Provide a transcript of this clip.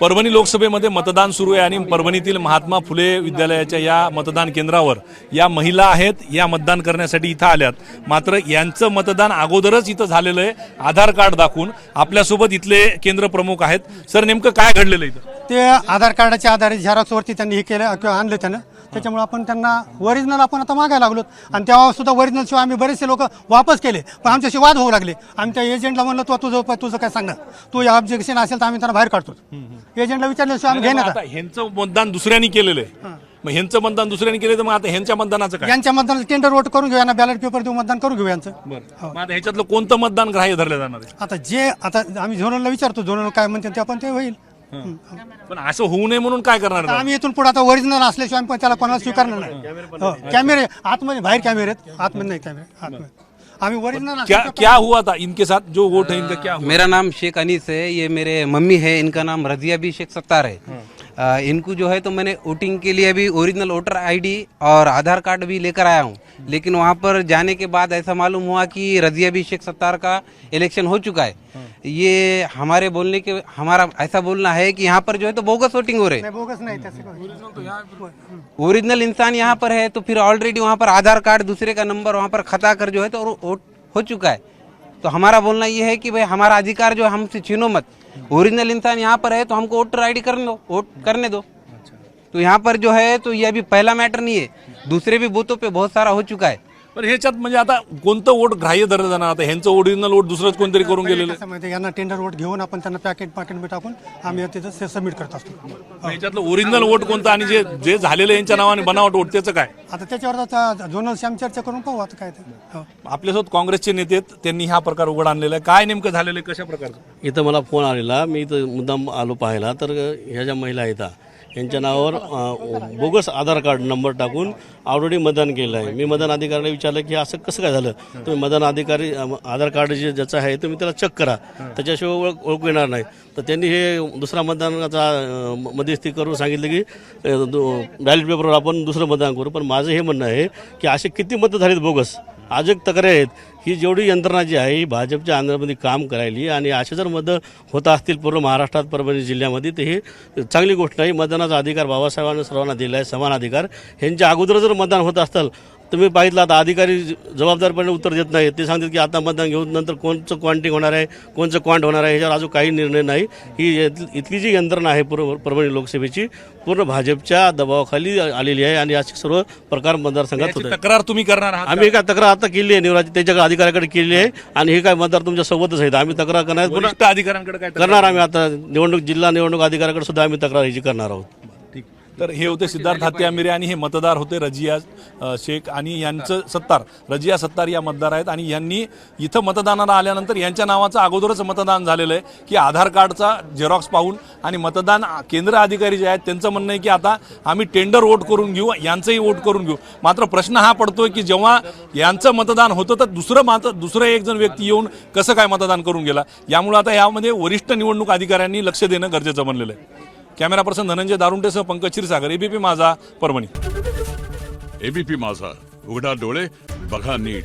परभणी लोकसभेमध्ये मतदान सुरू आहे आणि परभणीतील महात्मा फुले विद्यालयाच्या या मतदान केंद्रावर या महिला आहेत या मतदान करण्यासाठी इथं आल्यात. मात्र यांचं मतदान अगोदरच इथं झालेलं आहे. आधार कार्ड दाखवून आपल्यासोबत इथले केंद्र प्रमुख आहेत. सर नेमकं काय घडलेलं आहे इथं? ते आधार कार्डाच्या आधारे झेरॉक्सवरती त्यांनी हे केलं किंवा आणलं त्यानं. त्याच्यामुळे आपण त्यांना ओरिजिनल आपण आता मागायला लागलो. आणि तेव्हा सुद्धा ओरिजिनल शिवाय आम्ही बरेचसे लोक वापस केले. पण आमच्याशी वाद होऊ लागले. आम्ही त्या एजंटला म्हणलं तो तुझं तुझं काय सांगणार? तू ऑब्जेक्शन असेल तर आम्ही त्यांना बाहेर काढतो. एजंटला विचारल्याशिवाय आम्ही घेण्यात ह्यांचं मतदान दुसऱ्यांनी केलेलं आहे. मग ह्यांचं मतदान दुसऱ्यांनी केलं तर मग आता ह्यांच्या मतदानाचं काय? यांच्या मतदानाला टेंडर वोट करून घेऊ यांना बॅलेट पेपर देऊ मतदान करून घेऊ यांचं. बरं. मग आता ह्याच्यातलं कोणतं मतदान ग्राह्य धरलं जाणार आहे? आता जे आता आम्ही झोनलला विचारतो झोनल काय म्हणते ते आपण ते होईल. हं. पण असं होऊ नये म्हणून काय करणार आता आम्ही इथून पुढे आता ओरिजिनल असल्याशिवाय आम्ही पण त्याला कोणाला स्वीकारणार नाही. हो, कॅमेरे आतमध्ये बाहेर कॅमेरे आहेत. आतमध्ये नाही कॅमेरे आतमध्ये. आम्ही ओरिजिनल क्या क्या हुआ था? इनके साथ जो वोट है इनका क्या हुआ? मेरा नाम शेख अनीस है ये मेरे मम्मी है इनका नाम रजिया भी शेख सत्तार है। इनको जो है तो मैंने वोटिंग के लिए भी ओरिजिनल वोटर आईडी और आधार कार्ड भी लेकर आया हूँ। लेकिन वहाँ पर जाने के बाद ऐसा मालूम हुआ कि रजिया भी शेख सत्तार का इलेक्शन हो चुका है। ये हमारे बोलने के हमारा ऐसा बोलना है कि यहाँ पर जो है तो बोगस वोटिंग हो रहे नाही बोगस नाही ओरिजिनल इंसान यहाँ पर है तो फिर ऑलरेडी वहाँ पर आधार कार्ड दूसरे का नंबर वहाँ पर खता कर जो है तो वोट हो चुका है। तो हमारा बोलना ये है कि भाई हमारा अधिकार जो है हमसे छीनो मत। ओरिजिनल इंसान यहाँ पर है तो हमको वोटर आई डी करने दो वोट करने दो। तो यहाँ पर जो है तो ये अभी पहला मैटर नहीं है। दूसरे भी बूथों पे बहुत सारा हो चुका है। पण ह्याच्यात म्हणजे आता कोणतं वोट ग्राह्य धरलं जाणार? आता ह्यांचं ओरिजिनल वोट दुसरंच कोणतरी करून गेलेलं आहे. माहिती आहे, यांना टेंडर वोट घेऊन आपण त्यांना पॅकेट पॅकेट टाकून आम्ही तिथं सबमिट करत असतो. ह्याच्यातलं ओरिजिनल वोट कोणतं आणि जे जे झालेलं आहे यांच्या नावाने बनावट वोट त्याचं काय? आता त्याच्यावर आता झोनलशी आम्ही चर्चा करून पाहू आता काय ते. हो. आपल्यासोबत काँग्रेसचे नेते आहेत त्यांनी हा प्रकार उघड आणलेला आहे. काय नेमकं झालेलं आहे कशा प्रकारचं? इथं मला फोन आलेला. मी इथं मुद्दाम आलो पाहायला. तर ह्या ज्या महिला आहेत यांच्या नावावर बोगस आधार कार्ड नंबर टाकून ऑलरेडी मतदान केलं आहे. मी मतदान अधिकाऱ्याला विचारलं की असं कसं काय झालं? तुम्ही मतदान अधिकारी आधार कार्ड जे ज्याचं आहे तुम्ही त्याला चेक करा. त्याच्याशिवाय ओळख ओळखू येणार नाही. तर त्यांनी हे दुसरा मतदानाचा मध्यस्थी करून सांगितलं की बॅलेट पेपरवर आपण दुसरं मतदान करू. पण माझं हे म्हणणं आहे की असे किती मतं झालीत बोगस? आज एक तक्रार आहेत. ही जेवढी यंत्रणा जी आहे ही भाजपच्या आंध्रमध्ये काम करायली आणि असे जर मतं होत असतील पूर्ण महाराष्ट्रात परभणी जिल्ह्यामध्ये तर हे चांगली गोष्ट नाही मतदानाचा अधिकार बाबासाहेबांनी सर्वांना दिला आहे समान अधिकार. ह्यांच्या अगोदर जर मतदान होत असतं तुम्ही पाहितलं आता अधिकारी जबाबदारपणे उत्तर देत नाही ते सांगतात की आता मतदान घेऊन नंतर कोणचं क्वांटिंग होणार आहे कोणचं क्वांट होणार आहे ह्याच्यावर अजून काही निर्णय नाही. ही इथली जी यंत्रणा आहे पूर्व परभणी लोकसभेची पूर्ण भाजपच्या दबावाखाली आलेली आहे आणि असे सर्व प्रकार मतदारसंघात होत तक्रार तुम्ही करणार आम्ही काय तक्रार आता केली आहे निवराजी त्याच्या अधिकाऱ्याकडे केली आहे आणि हे काय मतदार तुमच्या सोबतच आहेत. आम्ही तक्रार करणार अधिकाऱ्यांकडे काय? करणार आम्ही आता निवडणूक जिल्हा निवडणूक अधिकाऱ्याकडे सुद्धा आम्ही तक्रार ह्याची करणार आहोत. तर हे होते सिद्धार्थ हत्यामिरे आणि हे मतदार होते रजिया शेख आणि यांचं सत्तार. रजिया सत्तार या मतदार आहेत आणि यांनी इथं मतदानाला आल्यानंतर यांच्या नावाचं अगोदरच मतदान झालेलं आहे की आधार कार्डचा झेरॉक्स पाहून आणि मतदान केंद्र अधिकारी जे आहेत त्यांचं म्हणणं आहे की आता आम्ही टेंडर वोट करून घेऊ यांचंही वोट करून घेऊ. मात्र प्रश्न हा पडतोय की जेव्हा यांचं मतदान होतं तर दुसरं मात्र दुसरं एक जण व्यक्ती येऊन कसं काय मतदान करून गेला? यामुळे आता यामध्ये वरिष्ठ निवडणूक अधिकाऱ्यांनी लक्ष देणं गरजेचं बनलेलं आहे. कॅमेरा पर्सन धनंजय दारुंटेसह पंकज क्षीरसागर. एबीपी माझा परभणी. एबीपी माझा. उघडा डोळे बघा नीट.